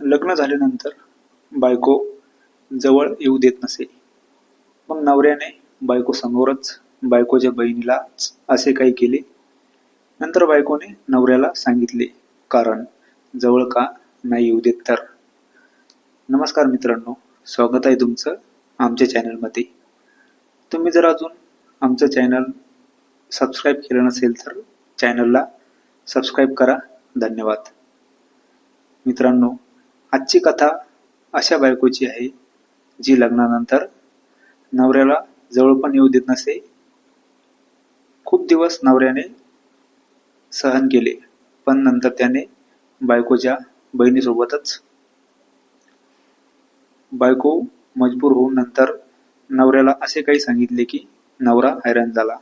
लग्न झाल्यानंतर बायको जवळ येऊ देत नसे. मग नवऱ्याने बायको समोरच बायकोच्या बहिणीलाच असे काही केले. नंतर बायकोने नवऱ्याला सांगितले कारण जवळ का नाही येऊ देत तर? नमस्कार मित्रांनो स्वागत आहे तुमचं आमच्या चॅनलमध्ये. तुम्ही जर अजून आमचं चॅनल सबस्क्राईब केलं नसेल तर चॅनलला सबस्क्राईब करा. धन्यवाद. मित्रांनो आजची कथा अशा बायकोची आहे जी लग्नानंतर नवऱ्याला जवळ पण येऊ देत नसे. खूप दिवस नवऱ्याने सहन केले पण नंतर त्याने बायकोच्या बहिणीसोबतच बायको मजबूर होऊन नंतर नवऱ्याला असे काही सांगितले की नवरा हैराण झाला.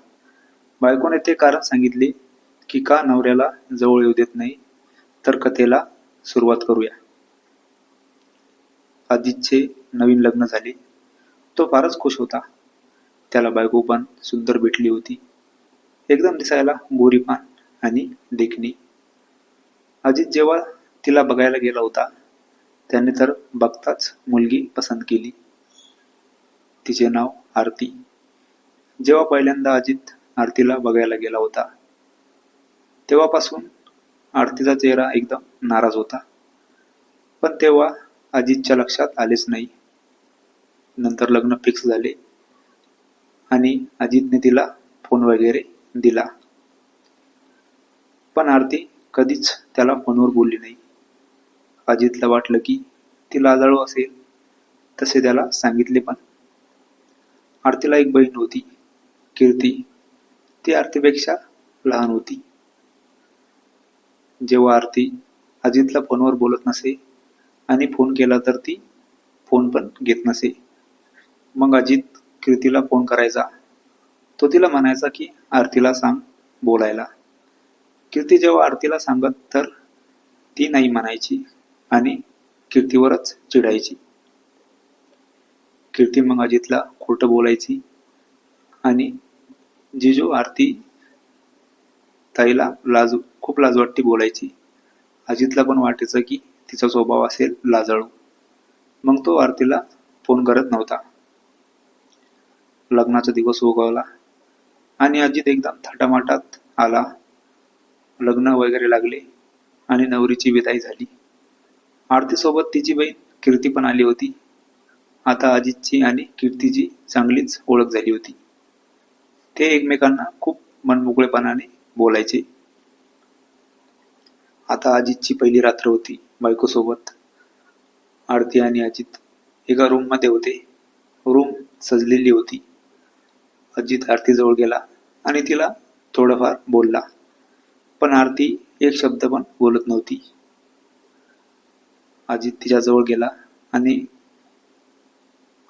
बायकोने ते कारण सांगितले की का नवऱ्याला जवळ येऊ देत नाही तर कथेला सुरुवात करूया. अजितचे नवीन लग्न झाले. तो फारच खुश होता. त्याला बायको पण सुंदर भेटली होती. एकदम दिसायला गोरीपान आणि देखणी. अजित जेव्हा तिला बघायला गेला होता त्याने तर बघताच मुलगी पसंत केली. तिचे नाव आरती. जेव्हा पहिल्यांदा अजित आरतीला बघायला गेला होता तेव्हापासून आरतीचा चेहरा एकदम नाराज होता. पण तेव्हा अजितच्या लक्षात आलेच नाही. नंतर लग्न फिक्स झाले आणि अजितने तिला फोन वगैरे दिला. पण आरती कधीच त्याला फोनवर बोलली नाही. अजितला वाटलं की ती लाजाळू असेल तसे त्याला सांगितले पण. आरतीला एक बहीण होती कीर्ती. ती आरतीपेक्षा लहान होती. जेव्हा आरती अजितला फोनवर बोलत नसे आणि फोन केला तर ती फोन पण घेत नसे. मग अजित कीर्तीला फोन करायचा. तो तिला म्हणायचा की आरतीला सांग बोलायला. कीर्ती जेव्हा आरतीला सांगत तर ती नाही म्हणायची आणि कीर्तीवरच चिडायची. कीर्ती मग अजितला खोटं बोलायची आणि जिजू आरती ताईला लाज खूप लाजवाटी बोलायची. अजितला पण वाटायचं की तिचा स्वभाव असेल लाजाळू. मग तो आरतीला फोन करत नव्हता. लग्नाचा दिवस उगवला आणि अजित एकदम थाटामाटात आला. लग्न वगैरे लागले आणि नवरीची विदाई झाली. आरतीसोबत तिची बहीण कीर्ती पण आली होती. आता अजितची आणि कीर्तीची चांगलीच ओळख झाली होती. ते एकमेकांना खूप मनमोकळेपणाने बोलायचे. आता अजितची पहिली रात्र होती. बायकोसोबत. आरती आणि अजित एका रूममध्ये होते. रूम सजलेली होती. अजित आरतीजवळ गेला आणि तिला थोडंफार बोलला. पण आरती एक शब्द पण बोलत नव्हती. अजित तिच्याजवळ गेला आणि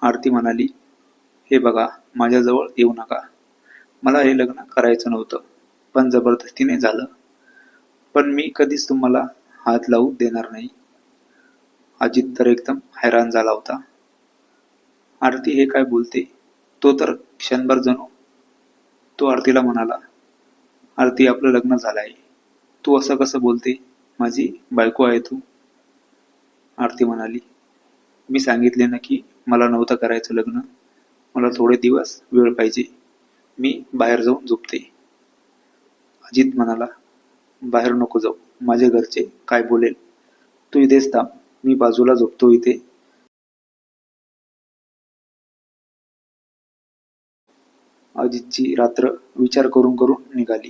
आरती म्हणाली हे बघा माझ्याजवळ येऊ नका. मला हे लग्न करायचं नव्हतं पण जबरदस्तीने झालं. पण मी कधीच तुम्हाला हात लावू देणार नाही. अजित तर एकदम हैराण झाला होता. आरती हे काय बोलते? तो तर क्षणभर जणू. तो आरतीला म्हणाला आरती आपलं लग्न झालं आहे तू असं कसं बोलते? माझी बायको आहे तू. आरती म्हणाली मी सांगितले ना की मला नव्हतं करायचं लग्न. मला थोडे दिवस वेळ पाहिजे. मी बाहेर जाऊन झोपते. अजित म्हणाला बाहेर नको जाऊ. माझे घरचे काय बोलेल? तू इथेच थांब मी बाजूला झोपतो इथे. अजितची रात्र विचार करून करून निघाली.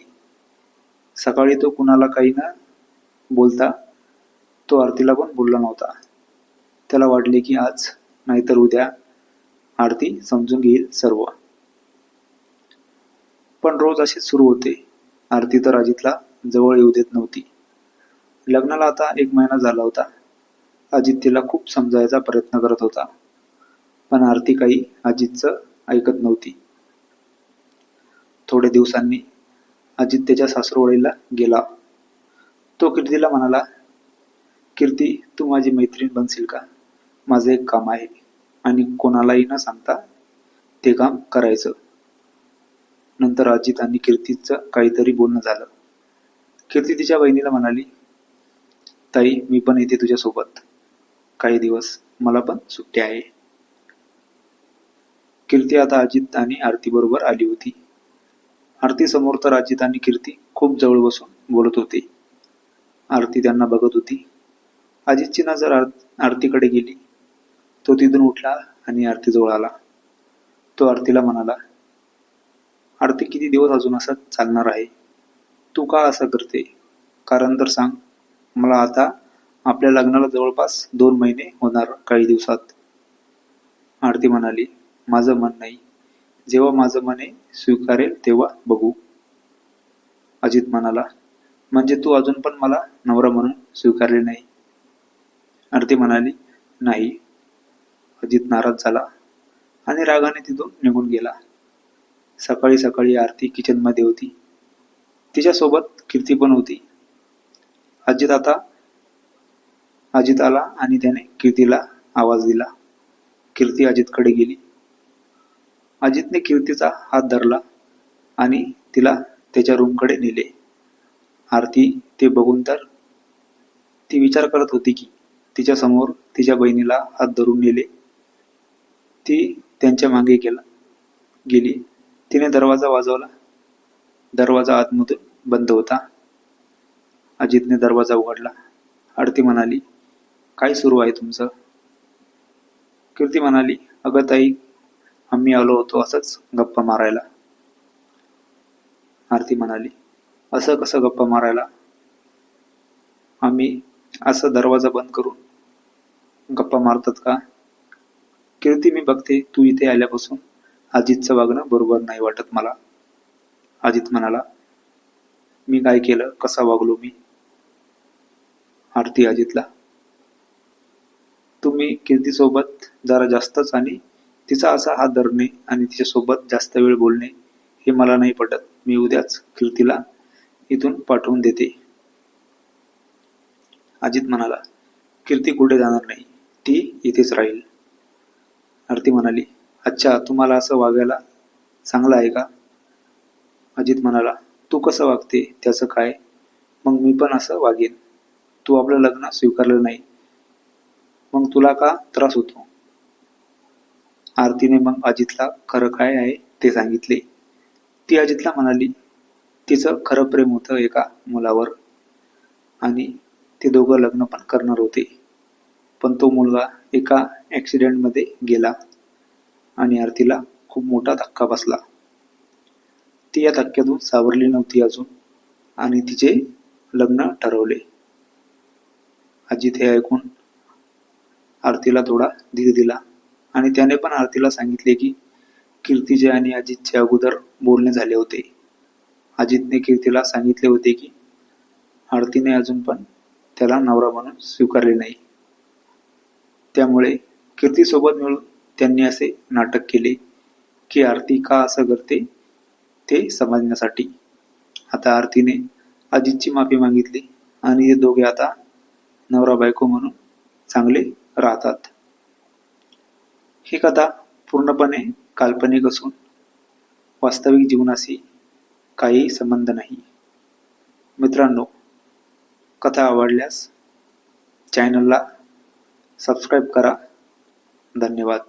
सकाळी तो कुणाला काही ना बोलता तो आरतीला पण बोलला नव्हता. त्याला वाटले की आज नाहीतर उद्या आरती समजून घेईल सर्व. पण रोज असेच सुरू होते. आरती तर अजितला जवळ येऊ देत नव्हती. लग्नाला आता एक महिना झाला होता. अजित तिला खूप समजायचा प्रयत्न करत होता. पण आरती काही अजितचं ऐकत नव्हती. थोड्या दिवसांनी अजित त्याच्या सासरवाडीला गेला. तो कीर्तीला म्हणाला कीर्ती तू माझी मैत्रीण बनशील का? माझं एक काम आहे आणि कोणालाही न सांगता ते काम करायचं. नंतर अजित आणि कीर्तीचं काहीतरी बोलणं झालं. कीर्ती तिच्या बहिणीला म्हणाली ताई मी पण येते तुझ्यासोबत. काही दिवस मला पण सुट्टी आहे. कीर्ती आता अजित आणि आरती बरोबर आली होती. आरती समोर तर अजित आणि कीर्ती खूप जवळ बसून बोलत होते. आरती त्यांना बघत होती. अजितची नजर आर- आरतीकडे गेली. तो तिथून उठला आणि आरतीजवळ आला. तो आरतीला म्हणाला आरती किती दिवस अजून असं चालणार आहे? तू का असं करते? कारण तर सांग मला आता आपल्या लग्नाला जवळपास दोन महिने होणार काही दिवसात. आरती म्हणाली माझं मन नाही. जेव्हा माझं मने स्वीकारेल तेव्हा बघू. अजित म्हणाला म्हणजे तू अजून पण मला नवरा म्हणून स्वीकारले नाही? आरती म्हणाली नाही. अजित नाराज झाला आणि रागाने तिथून निघून गेला. सकाळी सकाळी आरती किचनमध्ये होती. तिच्यासोबत कीर्ती पण होती. अजित आता अजित आला आणि त्याने कीर्तीला आवाज दिला. कीर्ती अजितकडे गेली. अजितने कीर्तीचा हात धरला आणि तिला त्याच्या रूमकडे नेले. आरती ते बघून तर ती विचार करत होती की तिच्या समोर तिच्या बहिणीला हात धरून नेले. ती त्यांच्या मागे गेला गेली. तिने दरवाजा वाजवला. दरवाजा आतमधून बंद होता. अजितने दरवाजा उघडला. आरती म्हणाली काय सुरू आहे तुमचं? कीर्ती म्हणाली अगं ताई आम्ही आलो होतो असंच गप्पा मारायला. आरती म्हणाली असं कसं गप्पा मारायला? आम्ही असं दरवाजा बंद करून गप्पा मारतात का? कीर्ती मी बघते तू इथे आल्यापासून अजितचं वागणं बरोबर नाही वाटत मला. अजित म्हणाला मी काय केलं? कसा वागलो मी? आरती अजितला तुम्ही कीर्तीसोबत जरा जास्तच आणि तिचा असा हात धरणे आणि तिच्यासोबत जास्त वेळ बोलणे हे मला नाही पटत. मी उद्याच कीर्तीला इथून पाठवून देते. अजित म्हणाला कीर्ती कुठे जाणार नाही? ती इथेच राहील. आरती म्हणाली अच्छा तुम्हाला असं वागायला चांगलं आहे का? अजित म्हणाला तू कसं वागते? त्याचं काय? मग मी पण असं वागेन. तू आपलं लग्न स्वीकारलं नाही मग तुला का त्रास होतो? आरतीने मग अजितला खरं काय आहे? ते सांगितले. ती अजितला म्हणाली तिचं खरं प्रेम होतं एका मुलावर आणि ते दोघं लग्न पण करणार होते. पण तो मुलगा एका ॲक्सिडेंटमध्ये गेला आणि आरतीला खूप मोठा धक्का बसला. ती या धक्क्यातून सावरली नव्हती अजून आणि तिचे लग्न ठरवले. अजित हे ऐकून आरतीला थोडा धीर दिला. आणि त्याने पण आरतीला सांगितले की कीर्तीचे आणि अजितचे अगोदर बोलणे झाले होते. अजितने कीर्तीला सांगितले होते की आरतीने अजून पण त्याला नवरा म्हणून स्वीकारले नाही. त्यामुळे कीर्तीसोबत मिळून त्यांनी असे नाटक केले की आरती का असं करते ते समजण्यासाठी. आता आरतीने अजितची माफी मागितली आणि हे दोघे आता नवरा बायको म्हणून चांगले राहतात. ही कथा पूर्णपणे काल्पनिक असून वास्तविक जीवनाशी काही संबंध नाही. मित्रांनो कथा आवडल्यास चॅनलला सबस्क्राईब करा. धन्यवाद.